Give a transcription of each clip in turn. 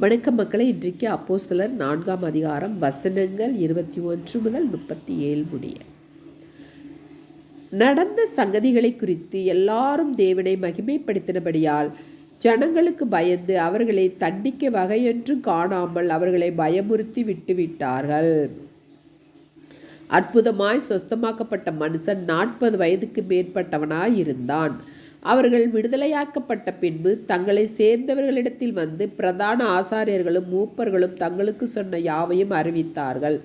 வணக்க மக்களை இன்றைக்கு அப்போஸ்தலர் நான்காம் அதிகாரம் வசனங்கள் இருபத்தி ஒன்று முதல் முப்பத்தி ஏழு முடிய. நடந்த சங்கதிகளை குறித்து எல்லாரும் தேவனை மகிமைப்படுத்தினபடியால் ஜனங்களுக்கு பயந்து அவர்களை தண்டிக்க வகையென்று காணாமல் அவர்களை பயமுறுத்தி விட்டுவிட்டார்கள் அற்புதமாய் சொஸ்தமாக்கப்பட்ட மனுஷன் நாற்பது வயதுக்கு மேற்பட்டவனாய் இருந்தான். அவர்கள் விடுதலையாக்கப்பட்ட பின்பு தங்களை சேர்ந்தவர்களிடத்தில் வந்து பிரதான ஆசாரியர்களும் மூப்பர்களும் தங்களுக்கு சொன்ன யாவையும் அறிவித்தார்கள்.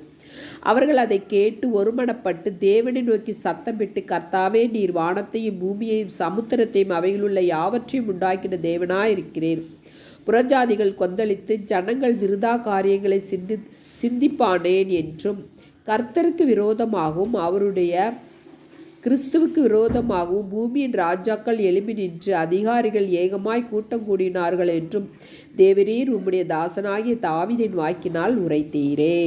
அவர்கள் அதை கேட்டு ஒருமனப்பட்டு தேவனை நோக்கி சத்தமிட்டு கர்த்தாவே நீர் வானத்தையும் பூமியையும் சமுத்திரத்தையும் அவையிலுள்ள யாவற்றையும் உண்டாக்கின தேவனாயிருக்கிறேன் புறஜாதிகள் கொந்தளித்து ஜனங்கள் விருதா காரியங்களை சிந்தி சிந்திப்பானேன் என்றும் கர்த்தருக்கு விரோதமாகவும் அவருடைய கிறிஸ்துவுக்கு விரோதமாகவும் பூமியின் ராஜாக்கள் எழுப்பி நின்று அதிகாரிகள் ஏகமாய் கூட்டம் கூடினார்கள் என்றும் தேவரீர் உம்முடைய தாசனாகிய தாவிதின் வாக்கினால் உரைத்தீரே.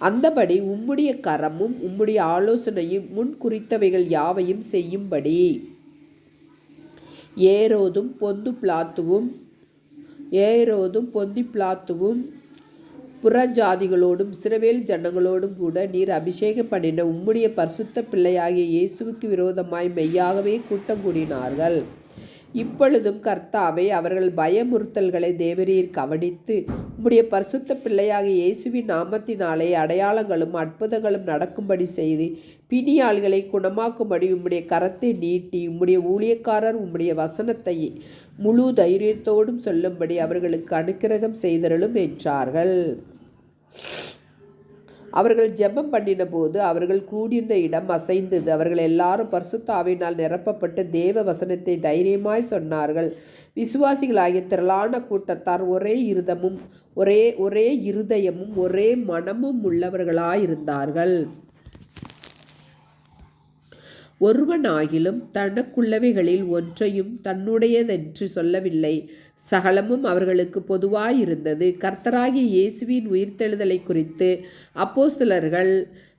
அந்தபடி உம்முடைய கரமும் உம்முடைய ஆலோசனையும் முன் குறித்தவைகள் யாவையும் செய்யும்படி. ஏரோதும் பொந்து பிளாத்துவும் ஏரோதும் பொந்தி பிளாத்துவும் புறஜாதிகளோடும் சிறவேல் ஜனங்களோடும் கூட நீர் அபிஷேகம் பண்ணின உம்முடைய பரிசுத்த பிள்ளையாகிய இயேசுவுக்கு விரோதமாய் மெய்யாகவே கூட்டம் கூடினார்கள். இப்பொழுதும் கர்த்தாவை அவர்கள் பயமுறுத்தல்களை தேவரீர் கவனித்து உம்முடைய பரிசுத்த பிள்ளையாகிய இயேசுவின் நாமத்தினாலே அடையாளங்களும் அற்புதங்களும் நடக்கும்படி செய்து பிணியாள்களை குணமாக்கும்படி உம்முடைய கரத்தை நீட்டி உம்முடைய ஊழியக்காரர் உம்முடைய வசனத்தை முழு தைரியத்தோடும் சொல்லும்படி அவர்களுக்கு அனுக்கிரகம் செய்தருளும் என்றார்கள். அவர்கள் ஜெபம் பண்ணின போது அவர்கள் கூடியிருந்த இடம் அசைந்தது. அவர்கள் எல்லாரும் பரிசுத்தாவினால் நிரப்பப்பட்டு தேவ வசனத்தை தைரியமாய் சொன்னார்கள். விசுவாசிகளாகிய திரளான கூட்டத்தார் ஒரே இருதமும் ஒரே ஒரே இருதயமும் ஒரே மனமும் உள்ளவர்களாயிருந்தார்கள். ஒருவனாகிலும் தனக்குள்ளவைகளில் ஒன்றையும் தன்னுடையதென்று சொல்லவில்லை. சகலமும் அவர்களுக்கு பொதுவாயிருந்தது. கர்த்தராகிய இயேசுவின் உயிர்த்தெழுதலை குறித்து அப்போஸ்தலர்கள்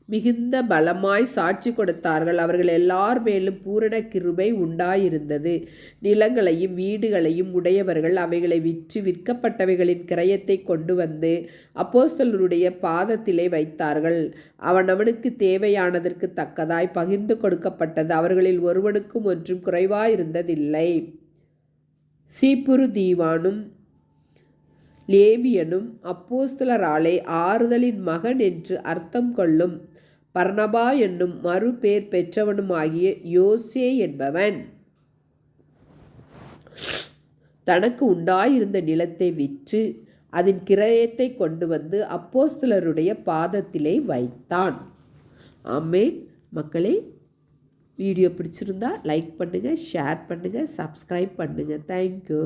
மிகுந்த பலமாய் சாட்சி கொடுத்தார்கள். அவர்கள் எல்லார் மேலும் பூரண கிருபை உண்டாயிருந்தது. நிலங்களையும் வீடுகளையும் உடையவர்கள் அவைகளை விற்று விற்கப்பட்டவைகளின் கிரயத்தை கொண்டு வந்து அப்போஸ்தலருடைய பாதத்திலே வைத்தார்கள். அவன் அவனுக்கு தேவையானதற்கு தக்கதாய் பகிர்ந்து கொடுக்கப்பட்டது. அவர்களில் ஒருவனுக்கும் ஒன்றும் குறைவாயிருந்ததில்லை. சீப்புரு தீவானும் லேவியனும் அப்போஸ்தலராலே ஆறுதலின் மகன் என்று அர்த்தம் கொள்ளும். பர்ணபா என்னும் மறுபேர் பெற்றவனுமாகிய யோசே என்பவன். தனக்கு உண்டாயிருந்த நிலத்தை விற்று அதன் கிரயத்தை கொண்டு வந்து அப்போஸ்தலருடைய பாதத்திலே வைத்தான். ஆமேன். மக்களே வீடியோ பிடிச்சிருந்தா லைக் பண்ணுங்கள் ஷேர் பண்ணுங்கள் சப்ஸ்கிரைப் பண்ணுங்கள் தேங்க்யூ